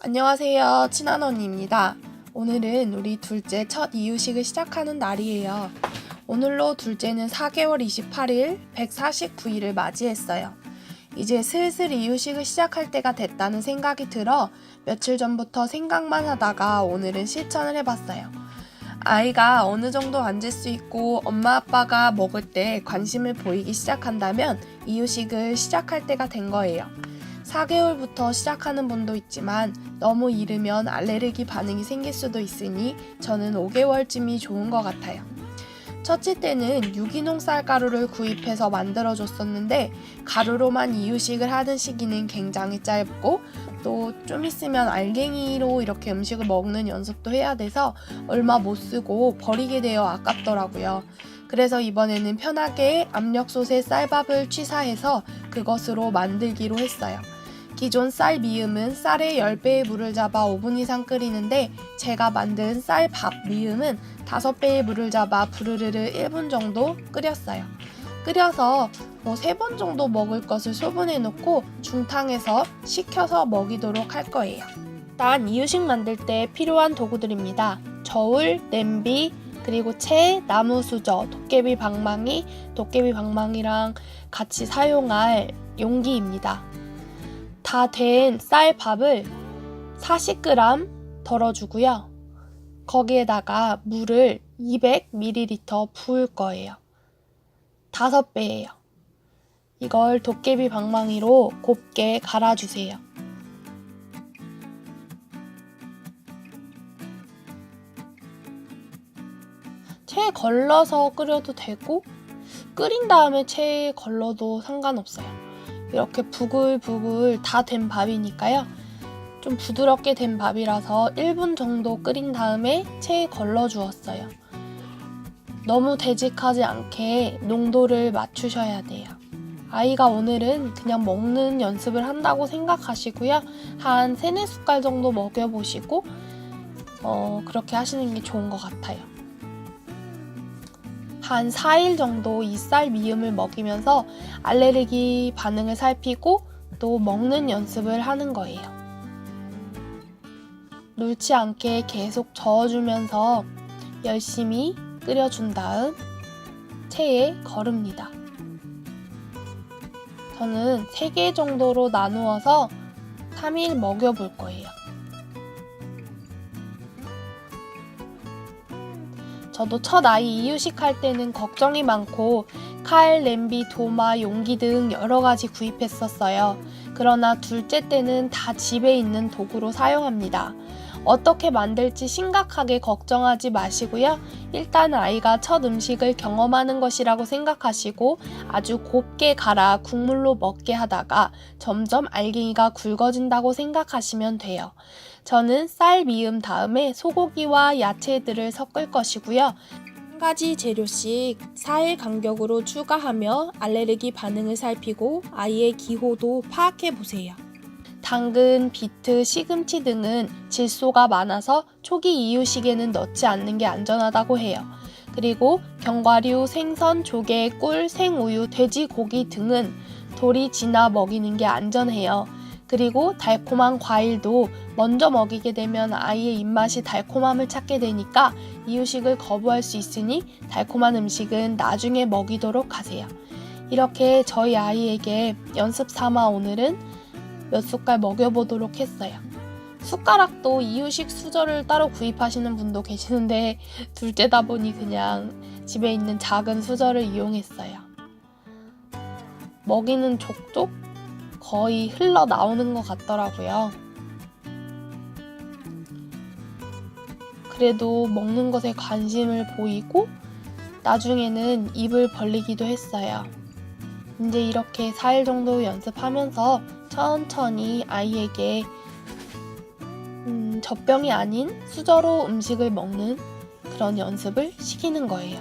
안녕하세요. 친한 언니입니다. 오늘은 우리 둘째 첫 이유식을 시작하는 날이에요. 오늘로 둘째는 4개월 28일, 149일을 맞이했어요. 이제 슬슬 이유식을 시작할 때가 됐다는 생각이 들어 며칠 전부터 생각만 하다가 오늘은 실천을 해봤어요. 아이가 어느 정도 앉을 수 있고 엄마 아빠가 먹을 때 관심을 보이기 시작한다면 이유식을 시작할 때가 된 거예요. 4개월부터 시작하는 분도 있지만 너무 이르면 알레르기 반응이 생길 수도 있으니 저는 5개월쯤이 좋은 것 같아요. 첫째 때는 유기농 쌀가루를 구입해서 만들어줬었는데 가루로만 이유식을 하는 시기는 굉장히 짧고 또 좀 있으면 알갱이로 이렇게 음식을 먹는 연습도 해야 돼서 얼마 못 쓰고 버리게 되어 아깝더라고요. 그래서 이번에는 편하게 압력솥에 쌀밥을 취사해서 그것으로 만들기로 했어요. 기존 쌀 미음은 쌀의 10배의 물을 잡아 5분 이상 끓이는데 제가 만든 쌀밥 미음은 5배의 물을 잡아 부르르르 1분 정도 끓였어요. 끓여서 뭐 3번 정도 먹을 것을 소분해 놓고 중탕에서 식혀서 먹이도록 할 거예요. 일단 이유식 만들 때 필요한 도구들입니다. 저울, 냄비, 그리고 채, 나무 수저, 도깨비 방망이, 도깨비 방망이랑 같이 사용할 용기입니다. 다 된 쌀밥을 40g 덜어주고요. 거기에다가 물을 200ml 부을 거예요. 5배예요. 이걸 도깨비 방망이로 곱게 갈아주세요. 체에 걸러서 끓여도 되고 끓인 다음에 체에 걸러도 상관없어요. 이렇게 부글부글 다 된 밥이니까요. 좀 부드럽게 된 밥이라서 1분 정도 끓인 다음에 체에 걸러 주었어요. 너무 되직하지 않게 농도를 맞추셔야 돼요. 아이가 오늘은 그냥 먹는 연습을 한다고 생각하시고요. 한 3, 4숟갈 정도 먹여보시고 어, 그렇게 하시는 게 좋은 것 같아요. 한 4일 정도 이 쌀 미음을 먹이면서 알레르기 반응을 살피고 또 먹는 연습을 하는 거예요. 놓지 않게 계속 저어주면서 열심히 끓여준 다음 체에 거릅니다. 저는 3개 정도로 나누어서 3일 먹여볼 거예요. 저도 첫 아이 이유식 할 때는 걱정이 많고 칼, 냄비, 도마, 용기 등 여러 가지 구입했었어요. 그러나 둘째 때는 다 집에 있는 도구로 사용합니다. 어떻게 만들지 심각하게 걱정하지 마시고요. 일단 아이가 첫 음식을 경험하는 것이라고 생각하시고 아주 곱게 갈아 국물로 먹게 하다가 점점 알갱이가 굵어진다고 생각하시면 돼요. 저는 쌀 미음 다음에 소고기와 야채들을 섞을 것이고요. 한 가지 재료씩 4일 간격으로 추가하며 알레르기 반응을 살피고 아이의 기호도 파악해 보세요. 당근, 비트, 시금치 등은 질소가 많아서 초기 이유식에는 넣지 않는 게 안전하다고 해요. 그리고 견과류, 생선, 조개, 꿀, 생우유, 돼지고기 등은 돌이 지나 먹이는 게 안전해요. 그리고 달콤한 과일도 먼저 먹이게 되면 아이의 입맛이 달콤함을 찾게 되니까 이유식을 거부할 수 있으니 달콤한 음식은 나중에 먹이도록 하세요. 이렇게 저희 아이에게 연습 삼아 오늘은 몇 숟갈 먹여보도록 했어요. 숟가락도 이유식 수저를 따로 구입하시는 분도 계시는데 둘째다 보니 그냥 집에 있는 작은 수저를 이용했어요. 먹이는 족족 거의 흘러 나오는 것 같더라고요. 그래도 먹는 것에 관심을 보이고 나중에는 입을 벌리기도 했어요. 이제 이렇게 4일 정도 연습하면서 천천히 아이에게 음, 젖병이 아닌 수저로 음식을 먹는 그런 연습을 시키는 거예요.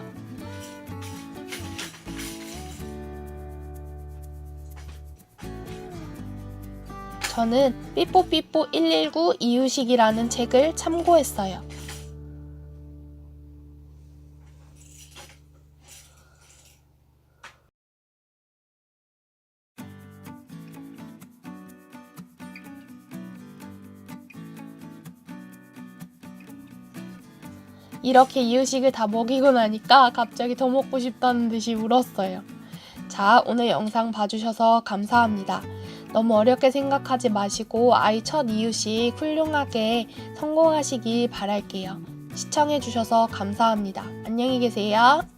저는 삐뽀삐뽀 119 이유식이라는 책을 참고했어요. 이렇게 이유식을 다 먹이고 나니까 갑자기 더 먹고 싶다는 듯이 울었어요. 자, 오늘 영상 봐주셔서 감사합니다. 너무 어렵게 생각하지 마시고 아이 첫 이유식 훌륭하게 성공하시길 바랄게요. 시청해주셔서 감사합니다. 안녕히 계세요.